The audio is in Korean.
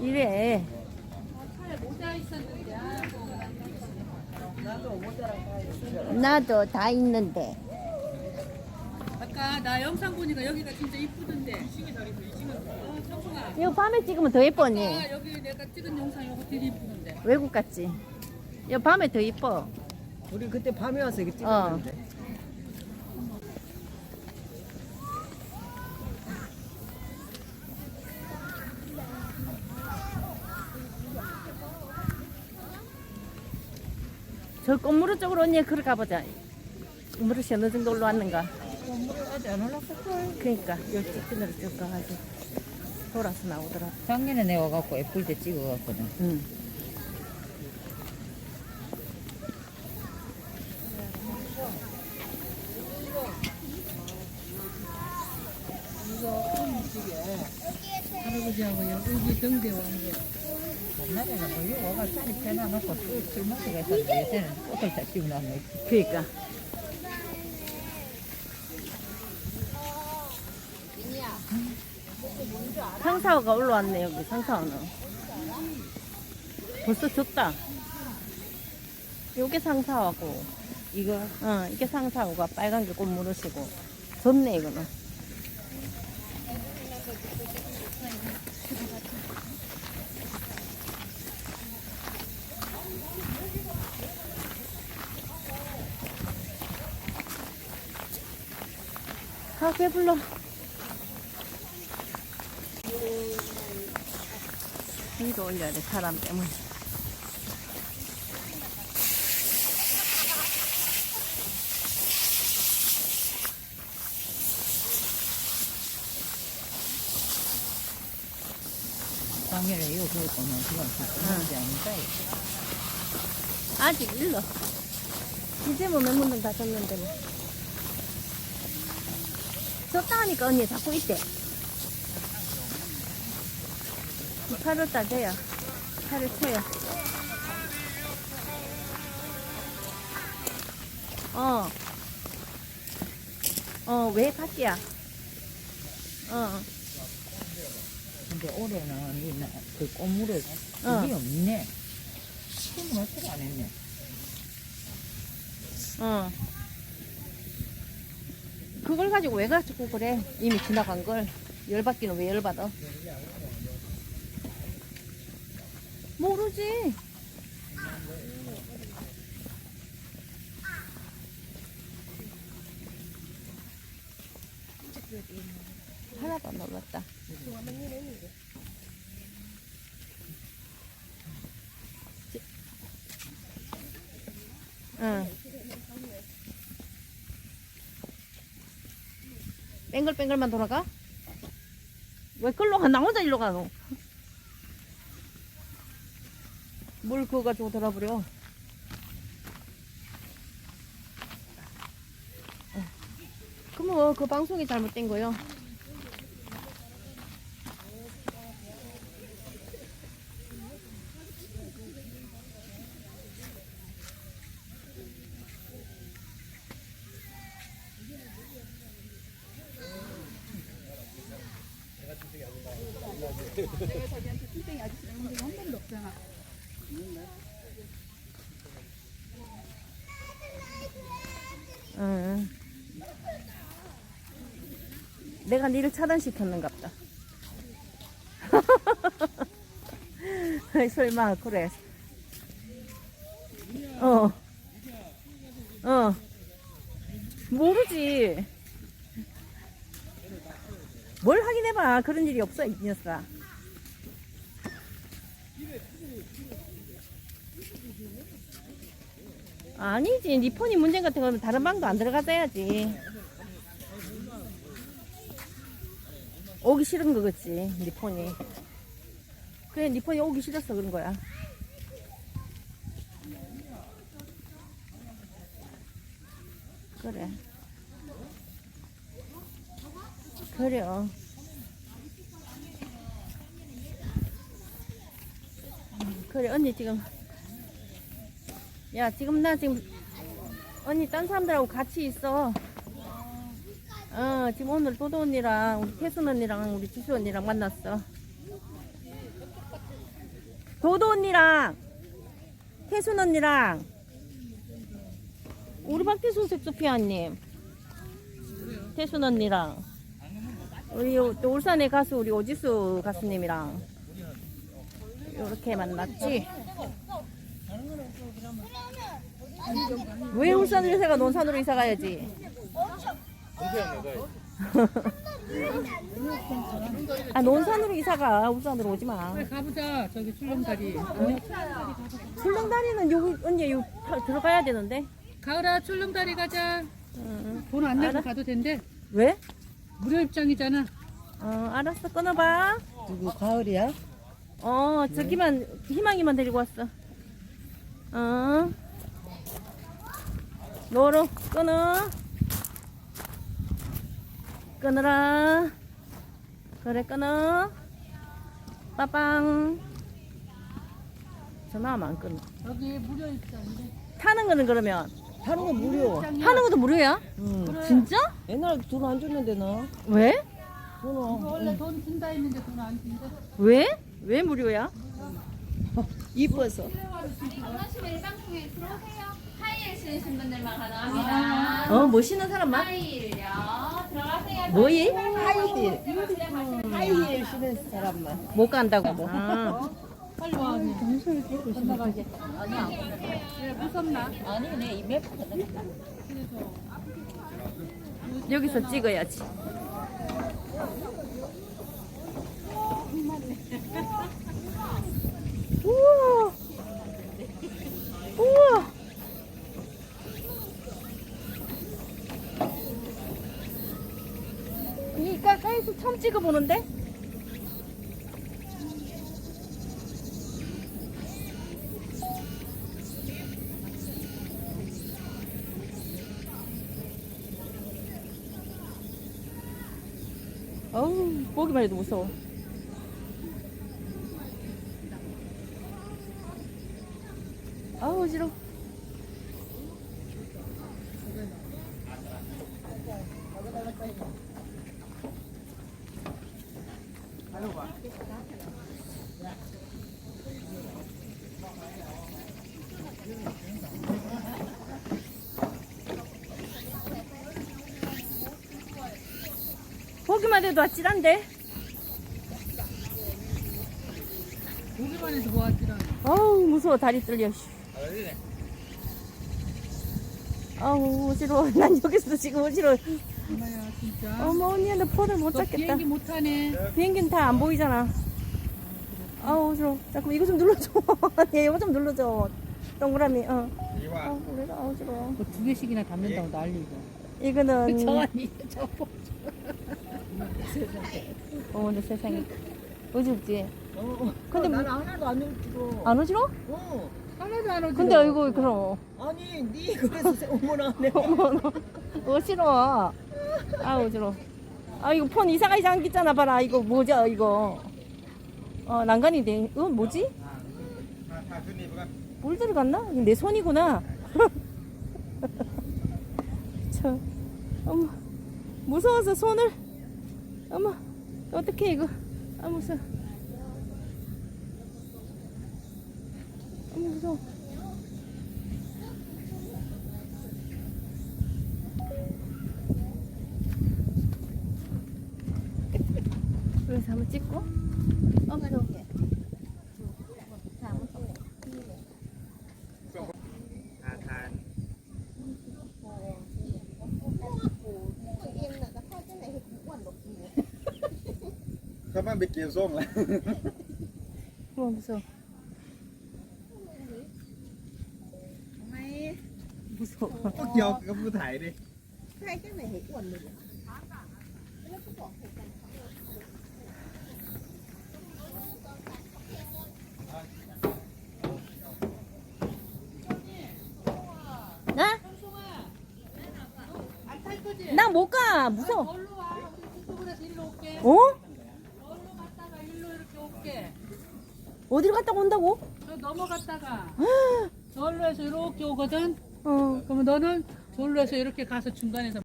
이래. 나도 다 있는데. 아까 나 영상 보니까 여기가 진짜 이쁘던데. 이거 밤에 찍으면 더 예뻐니. 아, 여기 내가 찍은 영상 이거 되게 이쁘던데. 외국 같지? 이거 밤에 더 이뻐. 우리 그때 밤에 와서 이렇게 어. 찍었는데. 저 꽃무르 쪽으로 언니 그러 가보자. 무릇이 어느 정도 올라왔는가? 건물에 아직 안 올랐을걸? 그러니까 여기 직진으로 쭉 가가지고 돌아서 나오더라. 작년에 내가 와갖고 애플 때 찍어갔거든. 응. 할아버지하고 여기 등대 온 게. 그러니까. 상사화가 올라왔네 여기 상사화는. 벌써 졌다. 요게 상사화고 이거 어, 이게 상사우가 빨간 게 꽃 무릇이고 좋네 이거는 아 배불러 위로 올려야 돼 사람 때문에 작년에 이거 그랬구만. 그건 그런지 아니다. 아직 일러. 이제 뭐몇 문당 다 졌는데 뭐. 졌다 하니까 언니 자꾸 있대. 8월달 돼요. 차를 쳐요. 어. 어, 왜 밖이야? 어. 근데 올해는 이 나- 그 꽃물에 어. 그게 없네. 심은 어떻게 안 했네. 어. 그걸 가지고 왜 가지고 그래? 이미 지나간 걸. 열받기는 왜 열받아? 모르지. 하나도 안 놀랐다. 응. 뱅글뱅글만 돌아가? 왜 끌로 가? 나 혼자 일로 가노? 뭘 그거 가지고 돌아버려? 어. 그럼 그 방송이 잘못된 거요. 응. 내가 니를 차단시켰는가 보다. 설마, 그래. 어. 어. 모르지. 뭘 확인해봐. 그런 일이 없어, 이 녀석아. 아니지. 니 폰이 문제 같은 거면 다른 방도 안 들어가줘야지. 오기 싫은 거겠지. 니 폰이. 그래, 니 폰이 오기 싫어서 그런 거야. 그래. 그래요. 그래, 언니 지금. 야, 지금 나 지금 언니 딴 사람들하고 같이 있어. 어, 지금 오늘 도도 언니랑 우리 태순 언니랑 우리 지수 언니랑 만났어. 도도 언니랑 태순 언니랑 우리 박태순 섹소피아님 태순 언니랑 우리 요- 또 울산의 가수 우리 오지수 가수님이랑 이렇게 만났지 왜 울산으로 이사가 논산으로 이사 가야지 아 논산으로 이사가 울산으로 오지 마 가보자. 저기 출렁다리. 출렁다리는 여기 언니 요 들어가야 되는데 가을아 출렁다리 가자. 응. 돈안 내고 알아. 가도 된대. 왜? 무료 입장이잖아. 어 알았어 끊어봐 누구 가을이야? 어 저기만 희망이만 데리고 왔어 어 노로 끊어 끊어라 그래 끊어 빠빵 전화하면 안 끊어 여기 무료 입장인데. 타는 거는 그러면 타는 거 무료. 타는 것도 무료야? 응. 진짜? 옛날에 돈 안 줬는데 나. 왜? 원래 돈 준다 했는데 돈 안 준대. 왜? 왜 무료야? 이뻐서. 원하시면 일방통에 들어오세요. 하이힐 신으신 분들만 가능합니다. 어, 뭐 신는 사람만? 하이힐요. 들어가세요. 뭐이? 하이힐. 하이힐 신은 사람만. 못 간다고. 아. 빨리 와. 건너가게. 아니야. 왜 무섭나? 아니, 내 이메 여기서 찍어야지. 우와. 우와. 이 가까이서 처음 찍어보는데? 어우, 보기만 해도 무서워. 아우, 어지러워. 보기만 해도 아찔한데? 보기만 해도 뭐하지라. 아우 무서워 다리 떨려 씨. 아우 어지러워 난 여기서 지금 어지러워 엄마야 진짜. 어머 언니한테 폰을 못 너 잡겠다 비행기 못 타네. 비행기는 다 안 보이잖아 아우 어지러워 잠깐만 이거 좀 눌러줘 얘 이거 좀 눌러줘 동그라미 어 아우 그래 아우 어지러워 뭐 두 개씩이나 담는다고 난리고. 이거는 저아니 저 보. 어내 세상에 어지럽지 어. 근데 난 하나도 안 울지고. 안 어지러워? 어. 하나도 안 오지. 근데 이거 그럼 아니, 니 그래서 어머나 내 어머 어지러워 아 어지러워 아 이거 폰 이사가 이상한 게 있잖아 봐라 이거 뭐죠 이거 어 난간이 돼 이건 뭐지? 물 들어갔나? 내 손이구나 저 어머 무서워서 손을. 어머 어떡해 이거. 아 무서워. 어머 무서워. 그래서 한번 찍고. 어 무서워 Các bạn bị kéo rông lại 어머 무서워 무서워 Có kéo cái bưu thải đi 나? 안탈 거지? 나못가 무서워 걸로 와. 그쪽으로 일로 올게. 어? 걸로 갔다가 일로 이렇게 올게. 어디로 갔다 온다고? 저 넘어갔다가 절로 해서 이렇게 오거든. 어 그러면 너는 절로 해서 이렇게 가서 중간에서